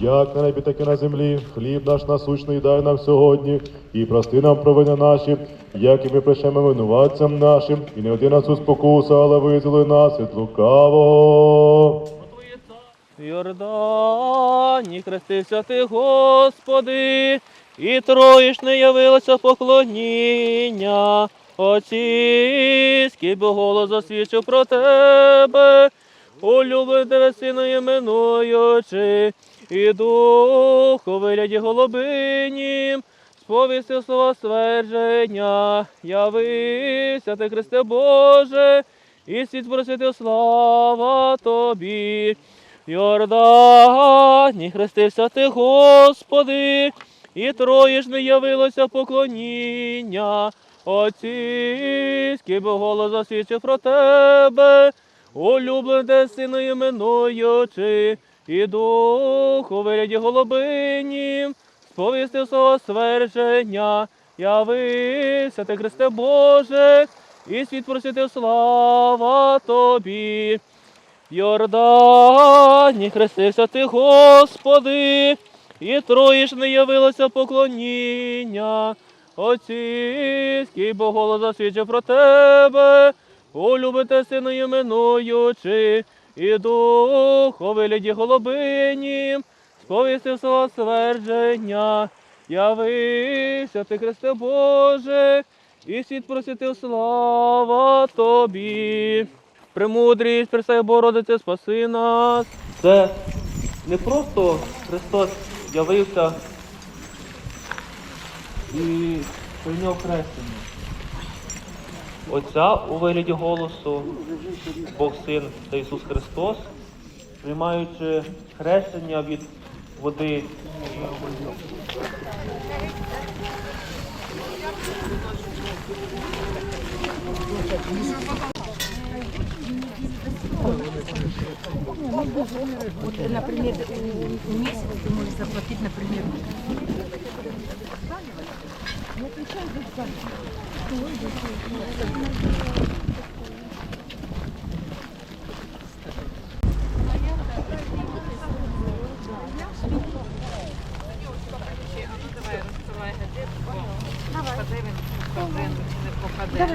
як на небі, так і на землі. Хліб наш насущний дай нам сьогодні, і прости нам провини наші, як і ми прощаємо винуватцям нашим, і не один нас у спокусу, але визволи нас від лукавого. Йордані хрестився ти, Господи, і троїшне явилося поклоніння. Отцівський бо голос засвідчив про тебе, улюблене сину іменуючи, і духу у вигляді голубині, сповістив слова ствердження, явився ти, Христе Боже, і світ просвітив слава тобі. Йордані хрестився ти, Господи, і троїшне явилося поклоніння. Отцівський бо голос засвідчив про тебе, улюблене сину іменуючи, і дух у вигляді голубині, сповістив свого ствердження, явився ти, Христе Боже, і світ просвітив слава тобі. Йордані хрестився ти, Господи, і троїшне явилося поклоніння. Отцівський бо голос засвідчив про тебе, улюбите сину іменуючи, і дух вигляді голубині, сповістив свого ствердження, явився ти, Христе Боже, і світ просвітив слава тобі. Премудрість, Пресая Богородице, спаси нас. Це не просто Христос явився і прийняв хрещення. Отця у вигляді голосу, Бог Син та Ісус Христос, приймаючи хрещення від води. Вот, например, у- месяц ты можешь заплатить, например, Давай,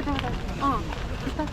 давай. А, так.